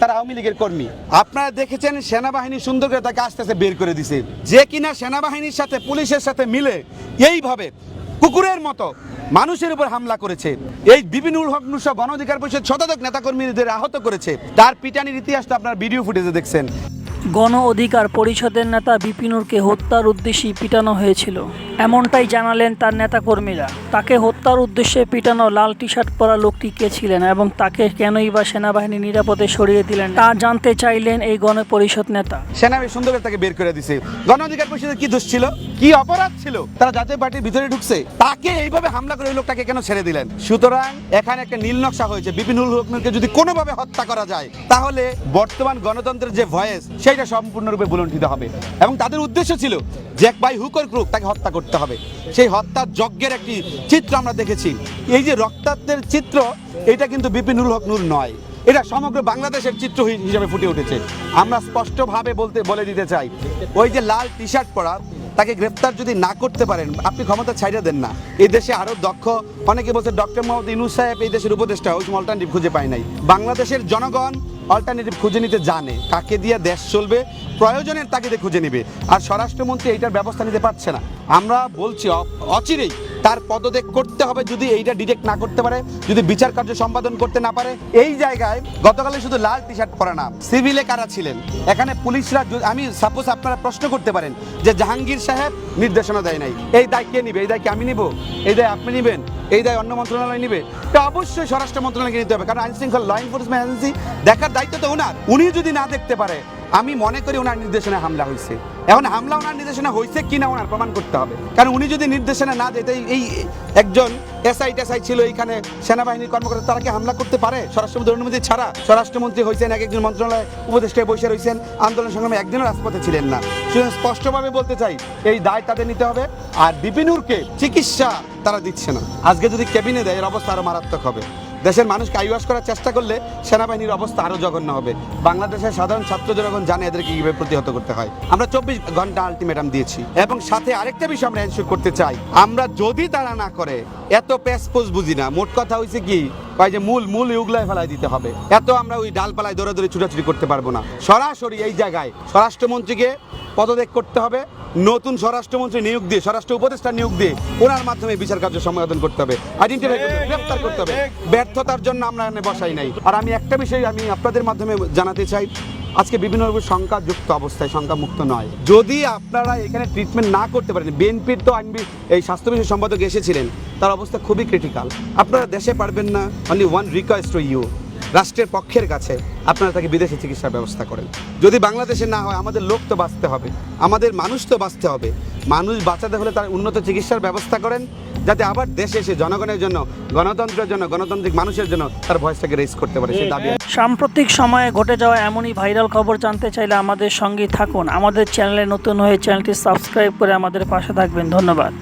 তারা আওয়ামী লীগের কর্মী। আপনারা দেখেছেন সেনাবাহিনী সুন্দর করে তাকে আস্তে আস্তে বের করে দিছে। যে কিনা সেনাবাহিনীর সাথে, পুলিশের সাথে মিলে এইভাবে কুকুরের মতো মানুষের উপর হামলা করেছে। এই বিপিনুল হক গণ অধিকার পরিষদ শতাধিক নেতাকর্মীদের আহত করেছে। তার পিটানির ইতিহাস তো আপনার ভিডিও ফুটেজে দেখছেন। গণ অধিকার পরিষদের নেতা বিপিনুরকে হত্যার উদ্দেশ্যেই পিটানো হয়েছিল। এমনটাই জানালেন তার নেতাকর্মীরা। তাকে হত্যার উদ্দেশ্যে পিটানো লাল টি শার্ট পরা লোকটি কে ছিলেন এবং তাকে কেনই বা সেনাবাহিনী নিরাপদে সরিয়ে দিলেন তা জানতে চাইলেন এই গণ পরিষদ নেতা। সেনাবাহিনী সুন্দর তাকে বের করে দিছে। গণ অধিকার পরিষদের কি দোষ ছিল? কি অপরাধ ছিল? তারা জাতীয় পার্টির ভিতরে ঢুকছে। তাকে এইভাবে হামলা করে লোকটাকে কেন ছেড়ে দিলেন? সুতরাং এখানে একটা নীল নকশা হয়েছে। বিপিনুল হকনুরকে যদি কোনোভাবে হত্যা করা যায়, তাহলে বর্তমান গণতন্ত্রের যে ভয়েস সেইটা সম্পূর্ণরূপে বুলন্ঠিত হবে। এবং তাদের উদ্দেশ্য ছিল জ্যাক বাই হুকর ক্রুক তাকে হত্যা করতে হবে। সেই হত্যার যজ্ঞের একটি চিত্র আমরা দেখেছি। এই যে রক্তাক্তের চিত্র, এটা কিন্তু বিপিনুল হক নূর নয়। এটা সমগ্র বাংলাদেশের চিত্র হিসেবে ফুটে উঠেছে। আমরা স্পষ্টভাবে বলতে, বলে দিতে চাই, ওই যে লাল টি শার্ট পরা, তাকে গ্রেপ্তার যদি না করতে পারেন, আপনি ক্ষমতা ছাইড়ে দেন না। এই দেশে আরও দক্ষ, অনেকে বলছে ডক্টর মোহাম্মদ ইনুস সাহেব এই দেশের উপদেষ্টা, ওই সময় অল্টারনেটিভ খুঁজে পায় নাই। বাংলাদেশের জনগণ অল্টারনেটিভ খুঁজে নিতে জানে, কাকে দিয়ে দেশ চলবে, প্রয়োজনের তাগিদে খুঁজে নেবে। আর স্বরাষ্ট্রমন্ত্রী এইটার ব্যবস্থা নিতে পারছে না। আমরা বলছি অচিরেই তার পদত্যাগ করতে হবে যদি এইটা ডিটেক্ট না করতে পারে, যদি বিচার কার্য সম্পাদন করতে না পারে। এই জায়গায় গতকালে শুধু লাল টি শার্ট পরা না সিভিলে কারা ছিলেন? এখানে পুলিশরা আমি সাপোজ আপনারা প্রশ্ন করতে পারেন যে জাহাঙ্গীর সাহেব নির্দেশনা দেয় নাই। এই দায় কে নিবে? এই দায় কি আমি নিব? এই দায় আপনি নিবেন? এই দায় অন্য মন্ত্রণালয় নিবে? এটা অবশ্যই স্বরাষ্ট্র মন্ত্রণালয়কে নিতে হবে, কারণ আইন শৃঙ্খলা ল এনফোর্সমেন্ট এজেন্সি দেখার দায়িত্ব তো ওনার। উনি যদি না দেখতে পারে, আমি মনে করি ওনার নির্দেশনা হামলা হয়েছে এখন হামলা ওনার নির্দেশনা হয়েছে কিনা ওনার প্রমাণ করতে হবে। কারণ উনি যদি নির্দেশনা না দেয় এই একজন এসআই টেসআই ছিল এইখানে সেনাবাহিনীর কর্মকর্তা, তারা কি হামলা করতে পারে? স্বরাষ্ট্রমন্ত্রী ছাড়া। স্বরাষ্ট্রমন্ত্রী হয়েছেন, এক একজন মন্ত্রণালয় উপদেষ্টায় বসে রয়েছেন। আন্দোলন সংগ্রামে একদিনও রাজপথে ছিলেন না। সুতরাং স্পষ্টভাবে বলতে চাই, এই দায় তাদের নিতে হবে। আর বিপিনুরকে চিকিৎসা তারা দিচ্ছে না। আজকে যদি কেবিনে দেয়, এর অবস্থা আরও মারাত্মক হবে। দেশের মানুষকে আইওয়াস করার চেষ্টা করলে সেনাবাহিনীর অবস্থা আরও জঘন্য হবে। বাংলাদেশের সাধারণ ছাত্র জনগণ জানে এদেরকে কীভাবে প্রতিহত করতে হয়। আমরা চব্বিশ ঘণ্টা আলটিমেটাম দিয়েছি। এবং সাথে আরেকটা বিষয় আমরা এনশিওর করতে চাই। আমরা যদি তারা না করে, এত পেসপোস বুঝি না। মোট কথা হয়েছে কি কয় যে মূল মূল ইউগলায় ফেলাই দিতে হবে। এত আমরা ওই ডালপালায় দৌড়াদৌড়ি ছুটাছুটি করতে পারব না। সরাসরি এই জায়গায়। স্বরাষ্ট্রমন্ত্রীকে পদত্যাগ করতে হবে। নতুন স্বরাষ্ট্রমন্ত্রী নিয়োগ দিয়ে, স্বরাষ্ট্র উপদেষ্টা নিয়োগ দিয়ে ওনার মাধ্যমে বিচার কার্য সমাধান করতে হবে। গ্রেফতার করতে হবে ব্যর্থতার জন্য আমরা বসাই নাই। আর আমি একটা বিষয় আমি আপনাদের মাধ্যমে জানাতে চাই। আজকে বিভিন্ন সংখ্যাযুক্ত অবস্থায় সংখ্যা মুক্ত নয়। যদি আপনারা এখানে ট্রিটমেন্ট না করতে পারেন বিএনপির তো আইনবি এই স্বাস্থ্য বিষয় সম্পাদক এসেছিলেন, তার অবস্থা খুবই ক্রিটিক্যাল আপনারা দেশে পারবেন না only one request to you রাষ্ট্রের পক্ষের কাছে আপনারা তাকে বিদেশে চিকিৎসার ব্যবস্থা করেন। যদি বাংলাদেশে না হয়, আমাদের লোক তো বাঁচতে হবে, আমাদের মানুষ তো বাঁচতে হবে। মানুষ বাঁচাতে হলে তার উন্নত চিকিৎসার ব্যবস্থা করেন, যাতে আবার দেশে এসে জনগণের জন্য, গণতন্ত্রের জন্য, গণতান্ত্রিক মানুষের জন্য তার ভয়েসটাকে রেজ করতে পারে সেই দাবি সাম্প্রতিক সময়ে ঘটে যাওয়া এমনই ভাইরাল খবর জানতে চাইলে আমাদের সঙ্গেই থাকুন। আমাদের চ্যানেলে নতুন হয়ে চ্যানেলটি সাবস্ক্রাইব করে আমাদের পাশে থাকবেন। ধন্যবাদ।